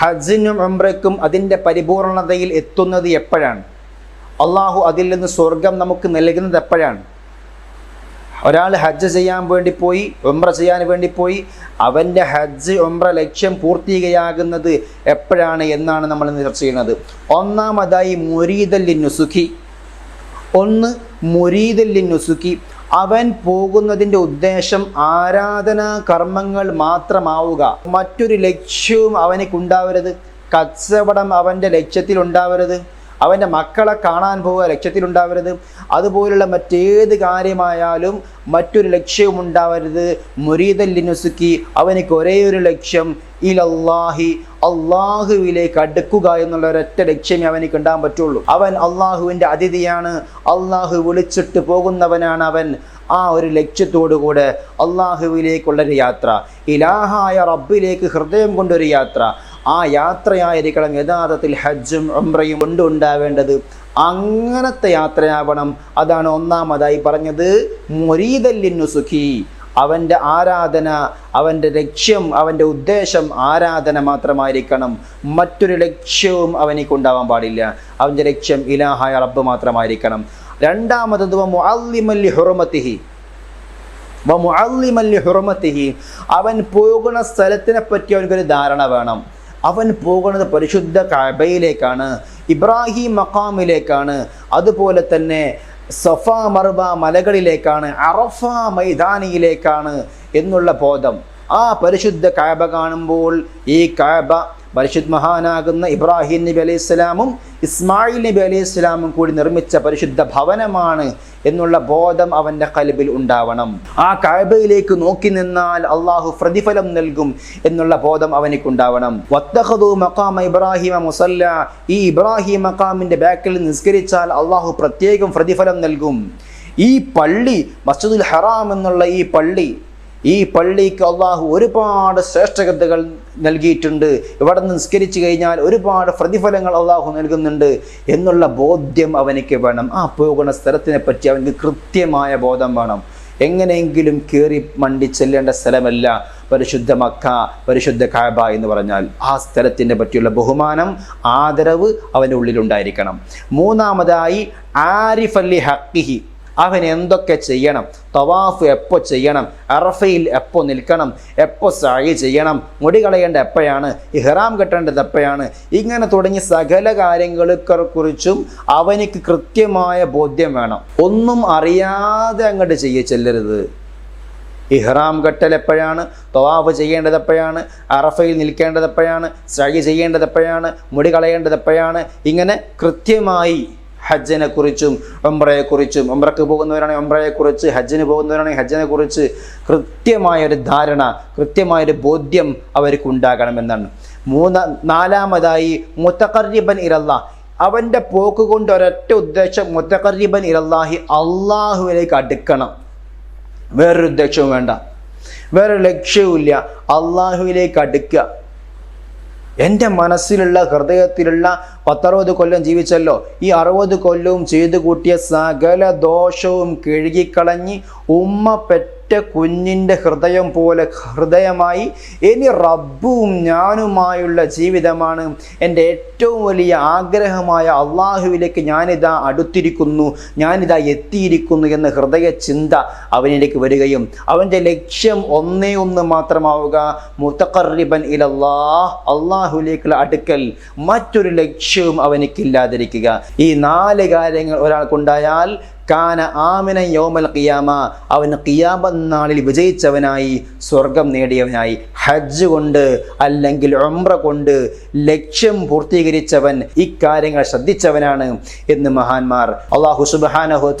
ഹജ്ജിനും ഉംറയ്ക്കും അതിന്റെ പരിപൂർണതയിൽ എത്തുന്നത് എപ്പോഴാണ്? അള്ളാഹു അതിൽ നിന്ന് സ്വർഗം നമുക്ക് നൽകുന്നത് എപ്പോഴാണ്? ഒരാൾ ഹജ്ജ് ചെയ്യാൻ വേണ്ടി പോയി ഉംറ ചെയ്യാൻ വേണ്ടി പോയി അവന്റെ ഹജ്ജ് ഉംറ ലക്ഷ്യം പൂർത്തീകയാകുന്നത് എപ്പോഴാണ് എന്നാണ് നമ്മൾ ഇന്ന് ചർച്ച ചെയ്യുന്നത്. ഒന്നാമതായി മുരീദല്ലിന്നുസുഖി ഒന്ന് മുരീദല്ലിന്നുസുഖി അവൻ പോകുന്നതിന്റെ ഉദ്ദേശം ആരാധനാ കർമ്മങ്ങൾ മാത്രമാവുക. മറ്റൊരു ലക്ഷ്യവും അവനക്കുണ്ടാവരുത്. കച്ചവടം അവന്റെ ലക്ഷ്യത്തിലുണ്ടാവരുത്. അവന്റെ മക്കളെ കാണാൻ പോവുക ലക്ഷ്യത്തിൽ ലക്ഷ്യത്തിലുണ്ടാവരുത്. അതുപോലുള്ള മറ്റേത് കാര്യമായാലും മറ്റൊരു ലക്ഷ്യവും ഉണ്ടാവരുത് മുരീതല്ലിനുസുക്കി അവനക്ക് ഒരേ ഒരു ലക്ഷ്യം ഇലല്ലാഹി അള്ളാഹുവിലേക്ക് അടുക്കുക എന്നുള്ള ഒരൊറ്റ ലക്ഷ്യമേ അവന് ഉണ്ടാകാൻ പറ്റുള്ളൂ. അവൻ അള്ളാഹുവിന്റെ അതിഥിയാണ്. അള്ളാഹു വിളിച്ചിട്ട് പോകുന്നവനാണ് അവൻ. ആ ഒരു ലക്ഷ്യത്തോടുകൂടെ അള്ളാഹുവിലേക്കുള്ളൊരു യാത്ര ഇലാഹായ റബ്ബിലേക്ക് ഹൃദയം കൊണ്ടൊരു യാത്ര ആ യാത്രയായിരിക്കണം യഥാർത്ഥത്തിൽ ഹജ്ജും ഉംറയും കൊണ്ട് ഉണ്ടാവേണ്ടത്. അങ്ങനത്തെ യാത്രയാവണം. അതാണ് ഒന്നാമതായി പറഞ്ഞത്. മൊരീതല്ലിന്നു സുഖി അവന്റെ ആരാധന അവന്റെ ലക്ഷ്യം അവന്റെ ഉദ്ദേശം ആരാധന മാത്രമായിരിക്കണം. മറ്റൊരു ലക്ഷ്യവും അവനിക്കുണ്ടാവാൻ പാടില്ല. അവന്റെ ലക്ഷ്യം ഇലാഹായ റബ്ബ് മാത്രമായിരിക്കണം. രണ്ടാമത് ഹുറമത്തിഹി. മുഅല്ലിമല്ലി ഹുറമത്തിഹി. അവൻ പോകുന്ന സ്ഥലത്തിനെ പറ്റി അവനക്കൊരു ധാരണ വേണം. അവൻ പോകുന്നത് പരിശുദ്ധ കബയിലേക്കാണ് ഇബ്രാഹിം മക്കാമിലേക്കാണ് അതുപോലെ തന്നെ സഫ മർവ മലകളിലേക്കാണ് അറഫ മൈതാനിയിലേക്കാണ് എന്നുള്ള ബോധം. ആ പരിശുദ്ധ കാബ കാണുമ്പോൾ ഈ കാബ പരിശുദ്ധ മഹാനാകുന്ന ഇബ്രാഹിം നബി അലൈഹി സ്വലാമും ഇസ്മായിൽ നബി അലൈഹി സ്വലാമും കൂടി നിർമ്മിച്ച പരിശുദ്ധ ഭവനമാണ് എന്നുള്ള ബോധം അവന്റെ കൽബിൽ ഉണ്ടാവണം. ആ കഴിവയിലേക്ക് നോക്കി നിന്നാൽ അള്ളാഹു പ്രതിഫലം നൽകും എന്നുള്ള ബോധം അവനിക്കുണ്ടാവണം. വത്തഹദു മക്കാമ ഇബ്രാഹിമ മുസല്ല. ഈ ഇബ്രാഹിം മക്കാമിന്റെ ബാക്കിൽ നിസ്കരിച്ചാൽ അള്ളാഹു പ്രത്യേകം പ്രതിഫലം നൽകും. ഈ പള്ളി മസ്ജിദുൽ ഹറാം എന്നുള്ള ഈ പള്ളി ഈ പള്ളിക്ക് അള്ളാഹു ഒരുപാട് ശ്രേഷ്ഠകഥകൾ നൽകിയിട്ടുണ്ട്. ഇവിടെ നിസ്കരിച്ചു കഴിഞ്ഞാൽ ഒരുപാട് പ്രതിഫലങ്ങൾ അള്ളാഹു നൽകുന്നുണ്ട് എന്നുള്ള ബോധ്യം അവനിക്ക് വേണം. ആ പോകുന്ന സ്ഥലത്തിനെ പറ്റി അവനക്ക് കൃത്യമായ ബോധം വേണം. എങ്ങനെയെങ്കിലും കയറി മണ്ടി ചെല്ലേണ്ട സ്ഥലമല്ല പരിശുദ്ധ മക്ക പരിശുദ്ധ കാബ എന്ന് പറഞ്ഞാൽ. ആ സ്ഥലത്തിനെ പറ്റിയുള്ള ബഹുമാനം ആദരവ് അവന്റെ ഉള്ളിലുണ്ടായിരിക്കണം മൂന്നാമതായി ആരിഫ് അല്ലി ഹക്കിഹി അവൻ എന്തൊക്കെ ചെയ്യണം? തവാഫ് എപ്പോൾ ചെയ്യണം? അറഫയിൽ എപ്പോൾ നിൽക്കണം? എപ്പോൾ സായി ചെയ്യണം? മുടി കളയേണ്ട എപ്പോഴാണ് ഇഹ്റാം കെട്ടേണ്ടത് എപ്പോഴാണ് ഇങ്ങനെ തുടങ്ങി സകല കാര്യങ്ങൾക്കെ കുറിച്ചും അവനിക്ക് കൃത്യമായ ബോധ്യം വേണം. ഒന്നും അറിയാതെ അങ്ങോട്ട് ചെയ്യ ചെല്ലരുത്. ഇഹ്റാം കെട്ടൽ എപ്പോഴാണ്? തവാഫ് ചെയ്യേണ്ടത് എപ്പോഴാണ്? അറഫയിൽ നിൽക്കേണ്ടത് എപ്പോഴാണ്? സഴി ചെയ്യേണ്ടത് എപ്പോഴാണ്? മുടി കളയേണ്ടത് എപ്പോഴാണ്? ഇങ്ങനെ കൃത്യമായി ഹജ്ജിനെ കുറിച്ചും ഒമ്രയെക്കുറിച്ചും ഒമ്രക്ക് പോകുന്നവരാണെങ്കിൽ ഒമ്രയെക്കുറിച്ച് ഹജ്ജിന് പോകുന്നവരാണെങ്കിൽ ഹജ്ജിനെ കുറിച്ച് കൃത്യമായൊരു ധാരണ കൃത്യമായൊരു ബോധ്യം അവർക്ക് ഉണ്ടാകണമെന്നാണ് മൂന്ന നാലാമതായി മുത്തഖറിബൻ ഇരല്ല അവന്റെ പോക്ക് കൊണ്ട് ഒരൊറ്റ ഉദ്ദേശം മുത്തഖറിബൻ ഇരല്ലാഹി അള്ളാഹുവിലേക്ക് അടുക്കണം. വേറൊരു ഉദ്ദേശവും വേണ്ട. വേറൊരു ലക്ഷ്യവും ഇല്ല അള്ളാഹുവിലേക്ക് അടുക്കുക. എന്റെ മനസ്സിലുള്ള ഹൃദയത്തിലുള്ള പത്തറുപത് കൊല്ലം ജീവിച്ചല്ലോ. ഈ അറുപത് കൊല്ലവും ചെയ്തു കൂട്ടിയ സകല ദോഷവും കഴുകിക്കളഞ്ഞ് ഉമ്മ പെറ്റ കുഞ്ഞിന്റെ ഹൃദയം പോലെ ഹൃദയമായി ഇനി റബ്ബും ഞാനുമായുള്ള ജീവിതമാണ്. എന്റെ ഏറ്റവും വലിയ ആഗ്രഹമായ അള്ളാഹുവിലേക്ക് ഞാനിതാ അടുത്തിരിക്കുന്നു ഞാനിതാ എത്തിയിരിക്കുന്നു എന്ന ഹൃദയ ചിന്ത അവനിലേക്ക് വരികയും അവന്റെ ലക്ഷ്യം ഒന്നേ ഒന്ന് മാത്രമാവുക. മുത്തഖറിബൻ ഇലല്ലാഹ് അള്ളാഹുലേക്കുള്ള അടുക്കൽ മറ്റൊരു ലക്ഷ്യവും അവനിക്കില്ലാതിരിക്കുക. ഈ നാല് കാര്യങ്ങൾ ഒരാൾക്കുണ്ടായാൽ കാന ആമിന യോമൽ ഖിയാമ. അവൻ ഖിയാമ നാളിൽ വിജയിച്ചവനായി സ്വർഗം നേടിയവനായി. ഹജ്ജ് കൊണ്ട് അല്ലെങ്കിൽ ഒമ്ര കൊണ്ട് ലക്ഷ്യം പൂർത്തീകരിച്ചവൻ ഇക്കാര്യങ്ങൾ ശ്രദ്ധിച്ചവനാണ് എന്ന് മഹാന്മാർ അള്ളാഹു സുബാനഹു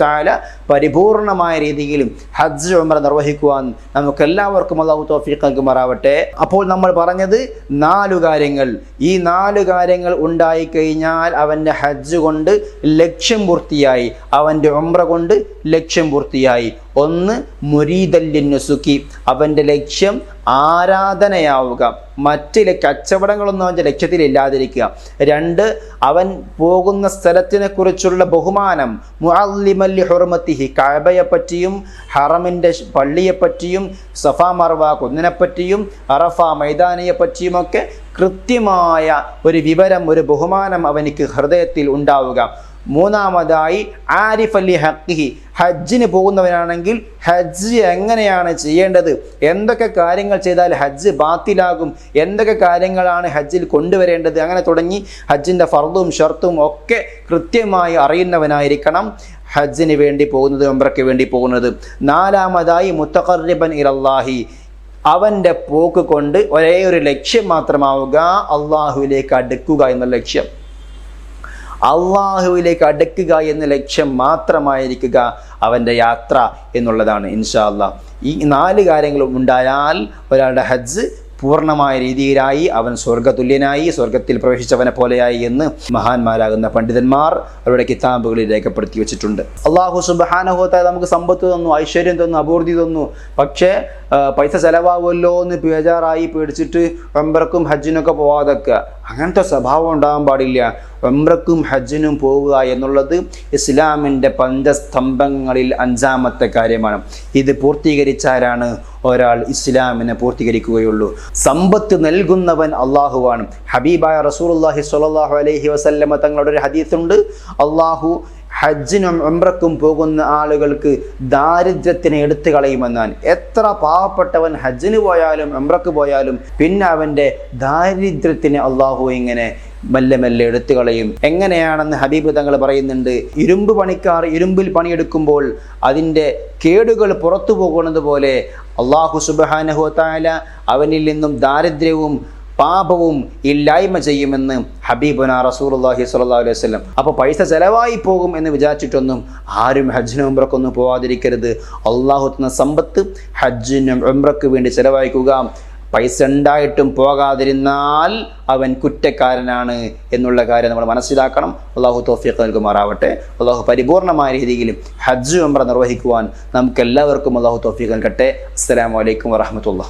പരിപൂർണമായ രീതിയിൽ ഹജ്ജ് ഒമ്ര നിർവഹിക്കുവാൻ നമുക്കെല്ലാവർക്കും അള്ളാഹു തോഫീഖ് നൽകുമാറാവട്ടെ. അപ്പോൾ നമ്മൾ പറഞ്ഞത് നാലു കാര്യങ്ങൾ. ഈ നാലു കാര്യങ്ങൾ ഉണ്ടായിക്കഴിഞ്ഞാൽ അവന്റെ ഹജ്ജ് കൊണ്ട് ലക്ഷ്യം പൂർത്തിയായി. അവന്റെ ഒമ്ര കൊണ്ട് ലക്ഷ്യം പൂർത്തിയായി. ഒന്ന് മുരീദല്ലിന്നുസുക്കി അവന്റെ ലക്ഷ്യം ആരാധനയാവുക. മറ്റ് കച്ചവടങ്ങളൊന്നും അവന്റെ ലക്ഷ്യത്തിലില്ലാതിരിക്കുക രണ്ട് അവൻ പോകുന്ന സ്ഥലത്തിനെ കുറിച്ചുള്ള ബഹുമാനം. മുഅല്ലിമല്ലി ഹുർമത്തിഹി കഅബയെപ്പറ്റിയും ഹറമിന്റെ പള്ളിയെപ്പറ്റിയും സഫ മർവ കുന്നിനെപ്പറ്റിയും അറഫ മൈതാനിയെപ്പറ്റിയുമൊക്കെ കൃത്യമായ ഒരു വിവരം ഒരു ബഹുമാനം അവനിക്ക് ഹൃദയത്തിൽ ഉണ്ടാവുക. മൂന്നാമതായി ആരിഫ് അലി ഹക്കിഹി ഹജ്ജിന് പോകുന്നവനാണെങ്കിൽ ഹജ്ജ് എങ്ങനെയാണ് ചെയ്യേണ്ടത്? എന്തൊക്കെ കാര്യങ്ങൾ ചെയ്താൽ ഹജ്ജ് ബാത്തിലാകും? എന്തൊക്കെ കാര്യങ്ങളാണ് ഹജ്ജിൽ കൊണ്ടുവരേണ്ടത്? അങ്ങനെ തുടങ്ങി ഹജ്ജിന്റെ ഫർദും ഷർത്തും ഒക്കെ കൃത്യമായി അറിയുന്നവനായിരിക്കണം ഹജ്ജിന് വേണ്ടി പോകുന്നത് ഒമ്പ്രയ്ക്ക് വേണ്ടി പോകുന്നത്. നാലാമതായി മുത്തഖറിബൻ ഇലല്ലാഹി. അവന്റെ പോക്ക് കൊണ്ട് ഒരേ ഒരു ലക്ഷ്യം മാത്രമാവുക അള്ളാഹുവിലേക്ക് അടുക്കുക എന്ന ലക്ഷ്യം. അള്ളാഹുവിലേക്ക് അടുക്കുക എന്ന ലക്ഷ്യം മാത്രമായിരിക്കുക അവന്റെ യാത്ര എന്നുള്ളതാണ് ഇൻഷാ അള്ളാഹ് ഈ നാല് കാര്യങ്ങളും ഉണ്ടായാൽ ഒരാളുടെ ഹജ്ജ് പൂർണമായ രീതിയിലായി അവൻ സ്വർഗതുല്യനായി സ്വർഗത്തിൽ പ്രവേശിച്ചവനെ പോലെയായി എന്ന് മഹാന്മാരാകുന്ന പണ്ഡിതന്മാർ അവരുടെ കിതാബുകളിൽ രേഖപ്പെടുത്തി വെച്ചിട്ടുണ്ട്. അള്ളാഹു സുബാനഹോത്ത നമുക്ക് സമ്പത്ത് തന്നു ഐശ്വര്യം തന്നു അപൂർത്തി തന്നു. പക്ഷേ പൈസ ചെലവാകുമല്ലോ എന്ന് ബേജാറായി പേടിച്ചിട്ട് റംബർക്കും ഹജ്ജിനൊക്കെ പോവാതൊക്കെ. അങ്ങനത്തെ സ്വഭാവം ഉണ്ടാകാൻ പാടില്ല. വെമ്രക്കും ഹജ്ജിനും പോവുക എന്നുള്ളത് ഇസ്ലാമിന്റെ പഞ്ചസ്തംഭങ്ങളിൽ അഞ്ചാമത്തെ കാര്യമാണ്. ഇത് പൂർത്തീകരിച്ചാലാണ് ഒരാൾ ഇസ്ലാമിനെ പൂർത്തീകരിക്കുകയുള്ളൂ. സമ്പത്ത് നൽകുന്നവൻ അള്ളാഹുവാണ്. ഹബീബായ റസൂലുള്ളാഹി സ്വലാഹു അലൈഹി വസല്ലമ തങ്ങളുടെ ഒരു ഹദീസുണ്ട്. അള്ളാഹു ഹജ്ജിനും ഉംറക്കും പോകുന്ന ആളുകൾക്ക് ദാരിദ്ര്യത്തിനെ എടുത്തു കളയുമെന്നാണ്. എത്ര പാവപ്പെട്ടവൻ ഹജ്ജിന് പോയാലും ഉംറക്ക് പോയാലും പിന്നെ അവന്റെ ദാരിദ്ര്യത്തിന് അള്ളാഹു ഇങ്ങനെ മെല്ലെ മെല്ലെ എടുത്തു കളയും. എങ്ങനെയാണെന്ന് ഹബീബ് തങ്ങൾ പറയുന്നുണ്ട്. ഇരുമ്പ് പണിക്കാർ ഇരുമ്പിൽ പണിയെടുക്കുമ്പോൾ അതിന്റെ കേടുകൾ പുറത്തു പോകുന്നത് പോലെ അള്ളാഹു സുബാനഹുത്തായ അവനിൽ നിന്നും ദാരിദ്ര്യവും പാപവും ഇല്ലായ്മ ചെയ്യുമെന്ന് ഹബീബുന റസൂലുള്ളാഹി സ്വല്ലല്ലാഹു അലൈഹി വസല്ലം. അപ്പോൾ പൈസ ചിലവായി പോകും എന്ന് വിചാരിച്ചിട്ടൊന്നും ആരും ഹജ്ജിനും ഉംറക്കൊന്നും പോവാതിരിക്കരുത്. അള്ളാഹു തന്ന സമ്പത്ത് ഹജ്ജിനും ഉംറക്ക് വേണ്ടി ചെലവഴിക്കുക. പൈസ ഉണ്ടായിട്ടും പോകാതിരുന്നാൽ അവൻ കുറ്റക്കാരനാണ് എന്നുള്ള കാര്യം നമ്മൾ മനസ്സിലാക്കണം. അള്ളാഹു തോഫിയൊക്കെ നൽകുമാറാവട്ടെ. അള്ളാഹു പരിപൂർണമായ രീതിയിൽ ഹജ്ജ് മെമ്പർ നിർവഹിക്കുവാൻ നമുക്ക് എല്ലാവർക്കും അള്ളാഹു തോഫിക്ക് നൽകട്ടെ. അസ്സലാമു അലൈക്കും വറഹമത്തുള്ള